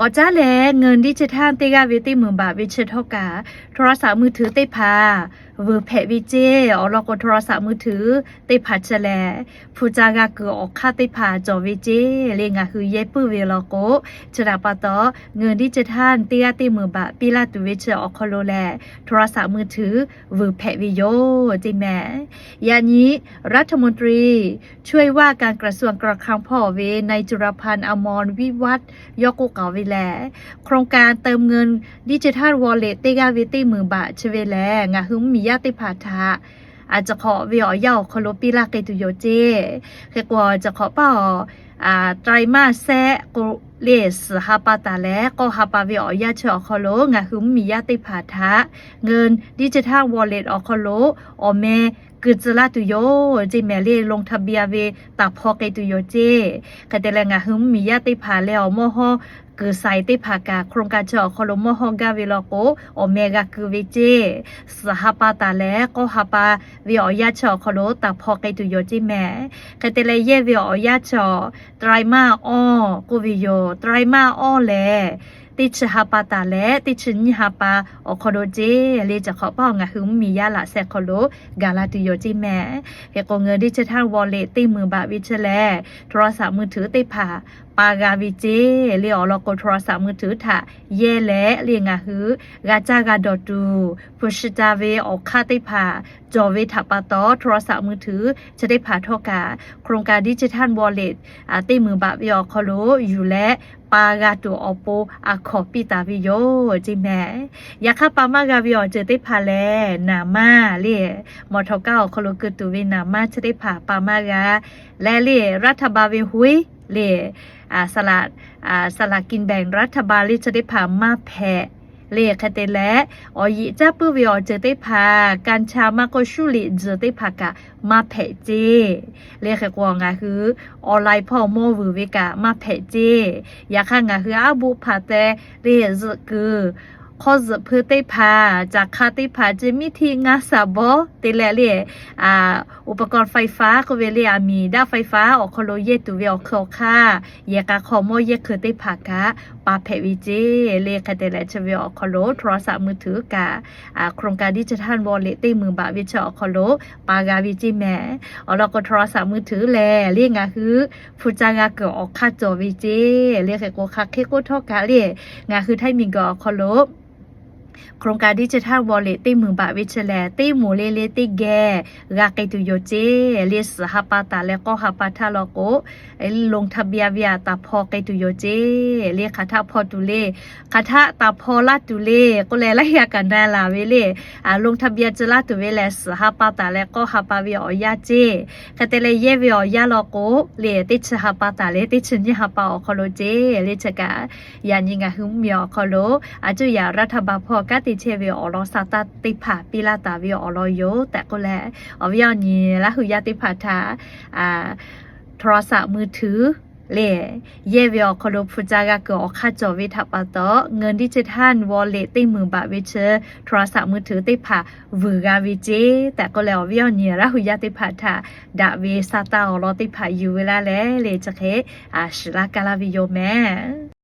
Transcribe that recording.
ก็จ้าแลเงินดิจิทัลเตกาวิติมือบาวิเชทอกาโทรศัพท์มือถือเตพา เวอร์แพวิเจออลก็โทรศัพท์มือถือเตพาเชแลผู้จากาเกือออกค่าเตพาจอวิเจเลงาคือเยปื้อเวลโกชราปะตอเงินดิจิทัลเตกาติมือบาปิลาตุวิเชออกคโลแลโทรศัพท์มือถือเวอร์แพวิโยจิแมยานี้รัฐมนตรีช่วยว่าการกระทรวงกระคังพ่อเวในจุรพันธ์อมรวิวัฒยกกุกาวิแล โครงการเติมเงินดิจิทัลวอลเล็ตเตกาวิตีมือบาทชเวแลงาหึมมียาติพาทะอาจจะขอวิอเย่าคลปิลาเกตุโยเจเคกว่าจะขอเป่าอ่าไตรมาสแซกเลสฮาปาตาแลก็ฮาปาวิอยาเชอคโลงาหึมมียาติพาทะเงินดิจิทัลวอลเล็ตอคอโลออเมกึจลาตุโยเจแมเลลงทะเบียเวตาพอเกตุโยเจกะเตแลงาหึมมียาติพาแล้วมโฮคือไซติภากาโครงการเจาะคโลโมฮอกาวิลโกโอเมกาคือวิเจสหปาตาแลก็หาปาวิออยาเจาะคโลตาพอไกตุโยจิแม่คเตเลเยวิออยาเจาะไตรมาอ้อกูวิโยတရိုင်မာအော်လေ ติชหาปาตาแลติชนิหาปาอคโดเจเลจะขอป้องะหึมมียาละแซคโลกาลาตุโยจิแม่เฮโกเงินดิจิทัลวอลเล็ตติมือบาวิเชแลโทรศัพท์มือถือติผ่าปากาวิเจเลียวลอกโทรศัพท์มือถือถะเย่และเลียงาฮือกาจากาดอตูพุชจาเวออกคาติผาจอเวถปาตอโทรศัพท์มือถือจะได้ผ่าทอกา โครงการดิจิทัลวอลเล็ตอาติมือบะวิอคอโลอยู่และปากาตูออโปอาขอปิตาวิโยจิแม่ยาคาปามากาวิอเจติพาแลนามาเลียมอทอเก้าคอโลกตูเวนามาจะได้ผ่าปามากาและเลียรัฐบาลเวหุยเลียอ่าสลัดอาสลากกินแบ่งรัฐบาลลิจะได้พามาแพะ เลขคเตและออยิจ้าปื้อวิอเจได้พาการชามาโกชุลิเจได้พากะมาแพเจเลขกวางาคือออนไลน์พ่อโมวือวิกะมาแพเจอยากข้างาคืออาบุพาแต่เลขคือ ข้อสเพื่อได้พาจากคาติพาจะมีที่งาสาบอเตแลเลียอ่าอุปกรณ์ไฟฟ้าก็เวเลียมีด้าไฟฟ้าออกคโลเยตุเวออกเคค่าเยกาคอมโมเยคือได้พากะปาเพวิเจเลคาเตแลชเวออกคโลโทรศัพท์มือถือกาอ่าโครงการดิจิทัลวอลเล็ตได้มือบาวิชออกคโลปากาวิจิแม่เอาเราก็โทรศัพท์มือถือแลเรียกงาคือฟูจางาเกอออกค่าจอวิเจเรียกโกคักเคโกทอกาเรียงาคือไทมิงกอคโล โครงการดิจิทัลวอลเล็ตตีมือบาวิชแลตีหมูเลเลตีแกรากไกตุโยเจเลสหาปาตาและก็หาปาทาลโกลงทะเบียวิยตาพอไกตุโยเจเลคาทาพอตุเลคาทาตาพอลาตุเลก็แลละยากันได้ลาเวเลอ่าลงทะเบียนจะลาตุเวเลสหาปาตาและก็หาปาวิออยาเจคาเตเลเยวิอยาลโกเลติชหาปาตาเลติชนิหาปาอคโลเจเลชกายานิงาหึมมีอคโลอาจุยารัฐบาลพอกติเชวิออลอซาตาติผาปิลาตาวิออลโยแต่ก็แลอวิอนีละหุยาติผาทาอ่าโทรศัพท์มือถือเล่เยวิอคโลฟูจากาเกอค่าจอวิทับปะตอเงินดิจิทัลวอลเล็ตติมือบาวิเชโทรศัพท์มือถือติผาวือกาวิเจ แต่ก็แล้ววิอนีละหุยาติผาทาดาเวซาตาออลอติผาอยู่เวลาแลเลจะเคอาชลากาลาวิโยแม่